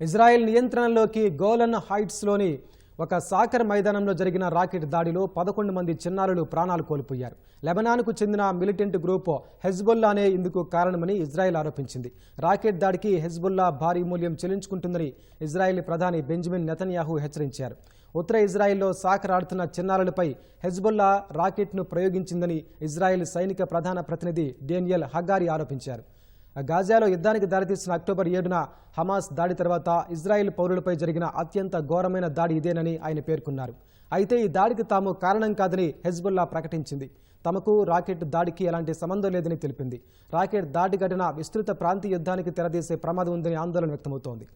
Israel నియంత్రణలోకి Golan హైట్స్లోని ఒక soccer మైదానంలో జరిగిన రాకెట్ దాడిలో పదకొండు మంది చిన్నారులు ప్రాణాలు కోల్పోయారు. లెబనాన్కు చెందిన మిలిటెంట్ గ్రూప్ హెజ్బుల్లానే ఇందుకు కారణమని ఇజ్రాయెల్ ఆరోపించింది. రాకెట్ దాడికి హెజ్బుల్లా భారీ మూల్యం చెల్లించుకుంటుందని ఇజ్రాయెల్ ప్రధాని బెంజమిన్ నెతన్యాహు హెచ్చరించారు. ఉత్తర ఇజ్రాయెల్లో సాకర్ ఆడుతున్న చిన్నారులపై హెజ్బుల్లా రాకెట్ను ప్రయోగించిందని ఇజ్రాయెల్ సైనిక ప్రధాన ప్రతినిధి డేనియల్ హగారి ఆరోపించారు. గాజాలో యుద్ధానికి దారితీసిన అక్టోబర్ ఏడున హమాస్ దాడి తర్వాత ఇజ్రాయెల్ పౌరులపై జరిగిన అత్యంత ఘోరమైన దాడి ఇదేనని ఆయన పేర్కొన్నారు. అయితే ఈ దాడికి తాము కారణం కాదని హెజ్బుల్లా ప్రకటించింది. తమకు రాకెట్ దాడికి ఎలాంటి సంబంధం లేదని తెలిపింది. రాకెట్ దాడి ఘటన విస్తృత ప్రాంతీయ యుద్ధానికి తెరదీసే ప్రమాదం ఉందని ఆందోళన వ్యక్తమవుతోంది.